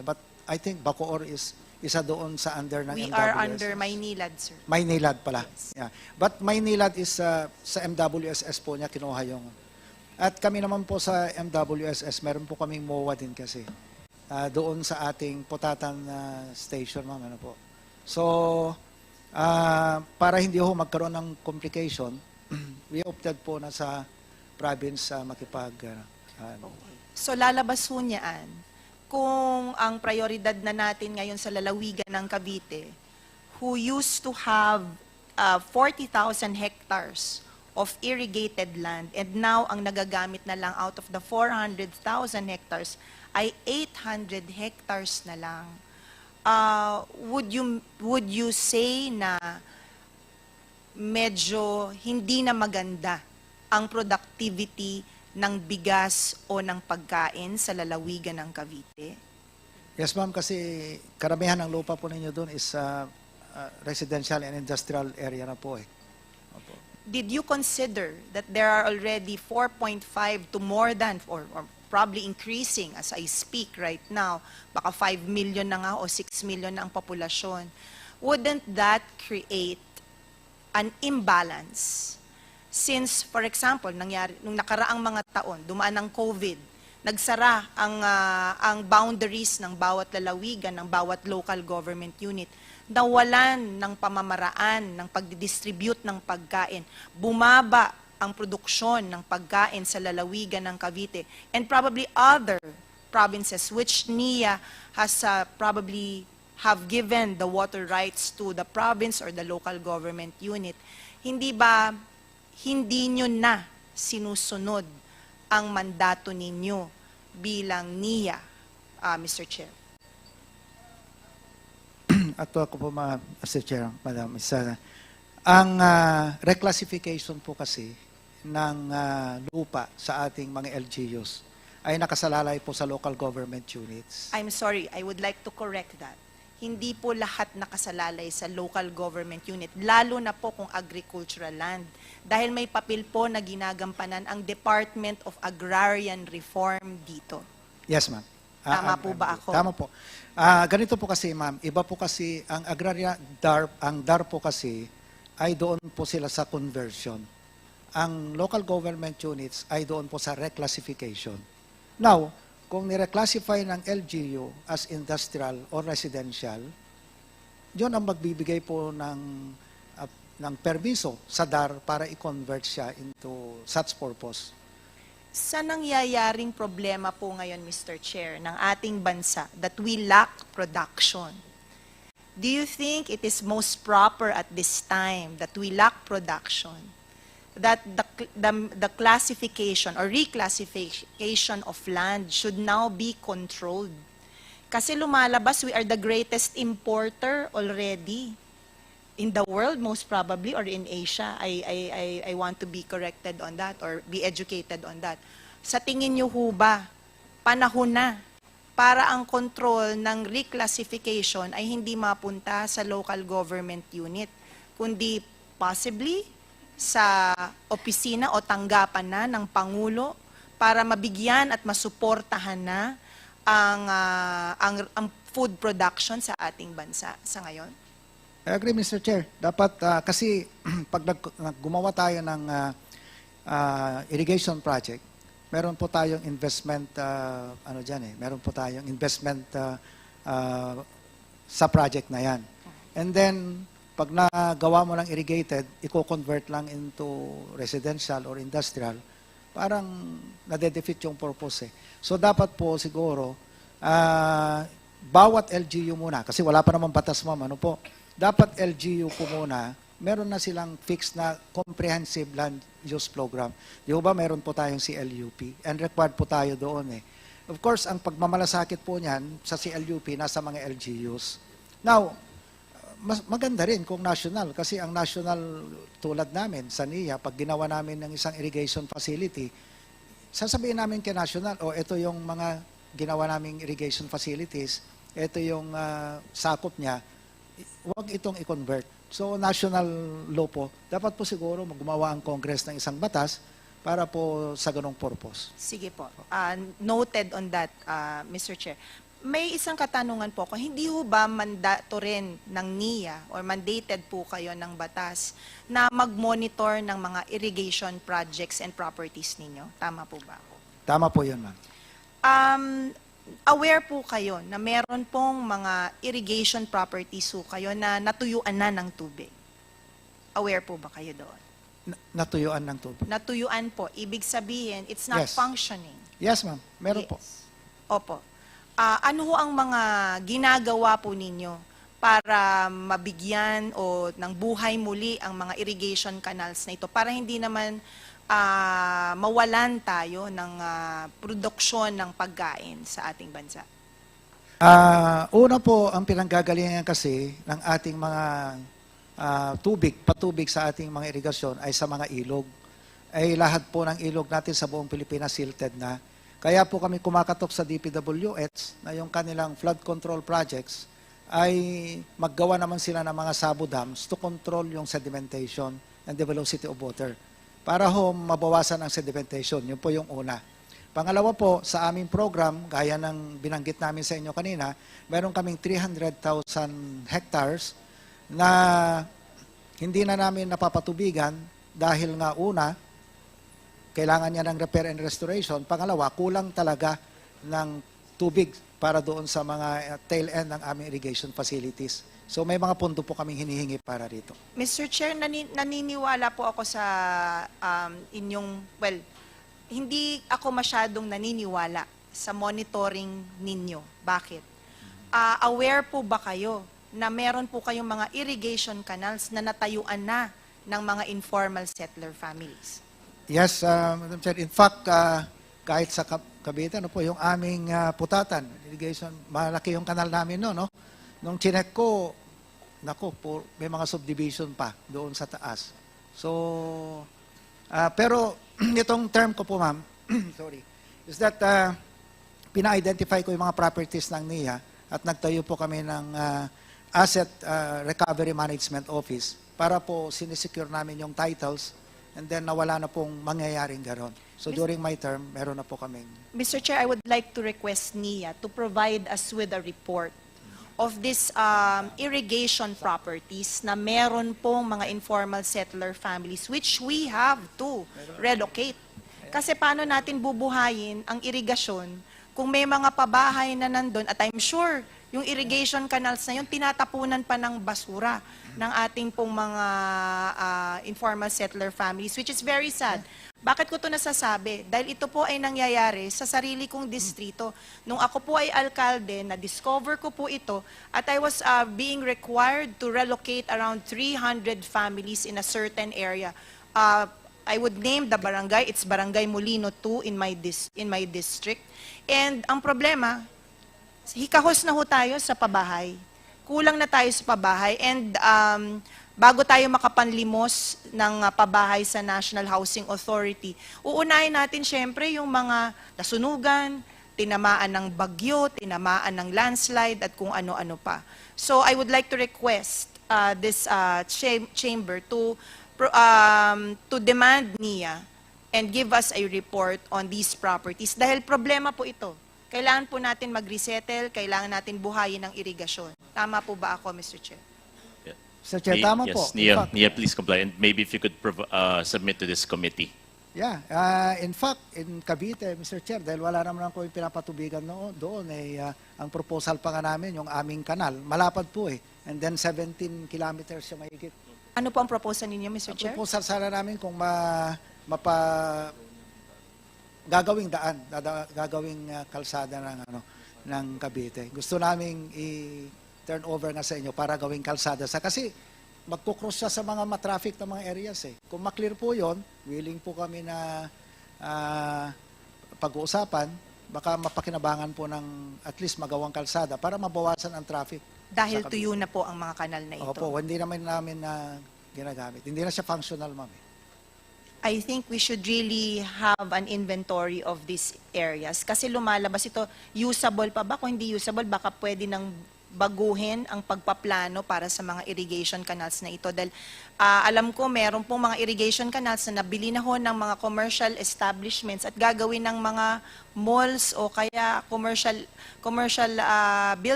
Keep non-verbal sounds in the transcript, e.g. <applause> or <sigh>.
But I think Bacoor is isa doon sa under ng We MWSS. are under Maynilad, sir. Maynilad pala. Yes. Yeah. But Maynilad is uh, sa MWSS po niya kinuha yung at kami naman po sa MWSS, meron po kaming MOA din kasi. Ah, doon sa ating Potatan ah, station, ma'am, ano po. So, ah, para hindi ho magkaroon ng complication, <clears throat> we opted po na sa province sa makipag ah, ano. So lalabas ho niyaan kung ang prioridad na natin ngayon sa lalawigan ng Cavite, who used to have uh, 40,000 hectares of irrigated land and now ang nagagamit na lang out of the 400,000 hectares ay 800 hectares na lang. Uh, would you would you say na medyo hindi na maganda ang productivity ng bigas o ng pagkain sa lalawigan ng Cavite? Yes, ma'am, kasi karamihan ng lupa po ninyo doon is ah, ah, residential and industrial area na po eh. Opo. Did you consider that there are already 4.5 to more than, or, or probably increasing as I speak right now, baka 5 million na nga o 6 million na ang populasyon. Wouldn't that create an imbalance? Since, for example, nangyari, nung nakaraang mga taon, dumaan ang COVID, nagsara ang, ah, ang boundaries ng bawat lalawigan, ng bawat local government unit, nawalan ng pamamaraan ng pagdidistribute ng pagkain, bumaba ang produksyon ng pagkain sa lalawigan ng Cavite, and probably other provinces which NIA has ah, probably have given the water rights to the province or the local government unit, hindi ba hindi nyo na sinusunod ang mandato ninyo bilang NIA, ah, Mr. Chair? <clears throat> At ako po, ma Mr. Chair, Madam, isa, ang ah, reclassification po kasi ng ah, lupa sa ating mga LGUs ay nakasalalay po sa local government units. I'm sorry, I would like to correct that. Hindi po lahat nakasalalay sa local government unit, lalo na po kung agricultural land. Dahil may papel po na ginagampanan ang Department of Agrarian Reform dito. Yes, ma'am. Tama Ah, po ah, ba ako? Tama po. Ah, ganito po kasi, ma'am. Iba po kasi, ang agraria, DAR, ang DAR po kasi, ay doon po sila sa conversion. Ang local government units ay doon po sa reclassification. Now, kung nireclassify ng LGU as industrial or residential, yun ang magbibigay po ng ah, ng permiso sa DAR para i-convert siya into such purpose. Sa nangyayaring problema po ngayon, Mr. Chair, ng ating bansa that we lack production, do you think it is most proper at this time that we lack production, that the, the, the classification or reclassification of land should now be controlled? Kasi lumalabas, we are the greatest importer already in the world most probably or in Asia I, I, I, I want to be corrected on that or be educated on that sa tingin niyo ho ba panahon na para ang control ng reclassification ay hindi mapunta sa local government unit kundi possibly sa opisina o tanggapan na ng Pangulo para mabigyan at masuportahan na ang, ah, ang, ang food production sa ating bansa sa ngayon? I agree, Mr. Chair. Dapat, ah, kasi <clears throat> pag gumawa tayo ng ah, ah, irrigation project, meron po tayong investment, ah, ano dyan eh, meron po tayong investment ah, ah, sa project na yan. And then, pag nagawa mo ng irrigated, i-convert lang into residential or industrial, parang nade-defeat yung purpose eh. So, dapat po siguro, ah, bawat LGU muna, kasi wala pa naman batas ma'am, ano po, dapat LGU po muna, meron na silang fixed na comprehensive land use program. Di ba meron po tayong CLUP and required po tayo doon eh. Of course, ang pagmamalasakit po niyan sa CLUP nasa mga LGUs. Now, mas maganda rin kung national kasi ang national tulad namin sa NIA, pag ginawa namin ng isang irrigation facility, sasabihin namin kay national, o ito yung mga ginawa naming irrigation facilities, ito yung ah, sakop niya, huwag itong i-convert. So, national law po, dapat po siguro gumawa ang Congress ng isang batas para po sa ganong purpose. Sige po. Uh, noted on that, uh, Mr. Chair. May isang katanungan po ko. Hindi ho ba mandato rin ng NIA or mandated po kayo ng batas na mag-monitor ng mga irrigation projects and properties ninyo? Tama po ba? Tama po yun, ma'am. Um, aware po kayo na meron pong mga irrigation properties po kayo na natuyuan na ng tubig? Aware po ba kayo doon? Na- natuyuan ng tubig. Natuyuan po, ibig sabihin, it's not Yes. functioning. Yes, ma'am. Meron po. Yes. Opo. Ah, ano ho ang mga ginagawa po ninyo para mabigyan o ng buhay muli ang mga irrigation canals na ito para hindi naman ah, mawalan tayo ng ah, produksyon ng pagkain sa ating bansa? Ah, una po, ang pinanggagalingan kasi ng ating mga ah, tubig, patubig sa ating mga irigasyon ay sa mga ilog. Ay lahat po ng ilog natin sa buong Pilipinas silted na. Kaya po kami kumakatok sa DPWH na yung kanilang flood control projects ay maggawa naman sila ng mga sabo dams to control yung sedimentation and the velocity of water para ho mabawasan ang sedimentation. Yun po yung una. Pangalawa po, sa aming program, gaya ng binanggit namin sa inyo kanina, meron kaming 300,000 hectares na hindi na namin napapatubigan dahil nga una, kailangan niya ng repair and restoration. Pangalawa, kulang talaga ng tubig para doon sa mga uh, tail end ng aming irrigation facilities. So may mga pondo po kaming hinihingi para rito. Mr. Chair, nani- naniniwala po ako sa um, inyong, well, hindi ako masyadong naniniwala sa monitoring ninyo. Bakit? Ah, aware po ba kayo na meron po kayong mga irrigation canals na natayuan na ng mga informal settler families? Yes, uh, Madam Chair. In fact, uh, kahit sa Cavite, ano po, yung aming uh, putatan, irrigation, malaki yung kanal namin no, no? Nung chinek ko, nako, may mga subdivision pa doon sa taas. So, ah, pero <clears throat> itong term ko po, ma'am, <clears throat> sorry, is that uh, pina-identify ko yung mga properties ng NIA at nagtayo po kami ng ah, Asset ah, Recovery Management Office para po sinisecure namin yung titles and then nawala na pong mangyayaring ganon. So during my term, meron na po kaming Mr. Chair, I would like to request NIA to provide us with a report of this um, irrigation properties na meron pong mga informal settler families which we have to relocate. Kasi paano natin bubuhayin ang irigasyon kung may mga pabahay na nandun at I'm sure yung irrigation canals na yun, tinatapunan pa ng basura ng ating pong mga ah, informal settler families, which is very sad. Bakit ko to nasasabi? Dahil ito po ay nangyayari sa sarili kong distrito. Nung ako po ay alkalde, na-discover ko po ito at I was ah, being required to relocate around 300 families in a certain area. Ah, I would name the barangay, it's Barangay Molino 2 in my dis- in my district. And ang problema, hikahos na ho tayo sa pabahay. Kulang na tayo sa pabahay and um, bago tayo makapanlimos ng uh, pabahay sa National Housing Authority, uunahin natin syempre yung mga nasunugan, tinamaan ng bagyo, tinamaan ng landslide at kung ano-ano pa. So I would like to request uh, this uh, cham- chamber to um, to demand niya and give us a report on these properties dahil problema po ito. Kailangan po natin mag-resettle, kailangan natin buhayin ang irigasyon. Tama po ba ako, Mr. Chair? Mr. Chair, Ni- tama yes, po. Nia, fact- Nia, please comply. And maybe if you could uh, submit to this committee. Yeah, uh, in fact, in Cavite, Mr. Chair, dahil wala naman ako yung pinapatubigan no, doon, eh, uh, ang proposal pa nga namin, yung aming kanal, malapad po eh. And then 17 kilometers siya mahigit. Ano po ang proposal ninyo, Mr. Ang Chair? proposal sana namin kung ma, mapa, gagawing daan, dada, gagawing uh, kalsada ng, ano, ng Cavite. Gusto naming i-turn over nga sa inyo para gawing kalsada sa kasi magkukross siya sa mga matraffic na mga areas eh. Kung maklear po yon, willing po kami na ah, pag-uusapan, baka mapakinabangan po ng at least magawang kalsada para mabawasan ang traffic. Dahil tuyo na po ang mga kanal na ito. Opo, hindi naman namin na ginagamit. Hindi na siya functional, ma'am. I think we should really have an inventory of these areas. Kasi lumalabas ito, usable pa ba? Kung hindi usable, baka pwede nang baguhin ang pagpaplano para sa mga irrigation canals na ito? Dahil ah, alam ko meron pong mga irrigation canals na nabili na ho ng mga commercial establishments at gagawin ng mga malls o kaya commercial commercial ah, buildings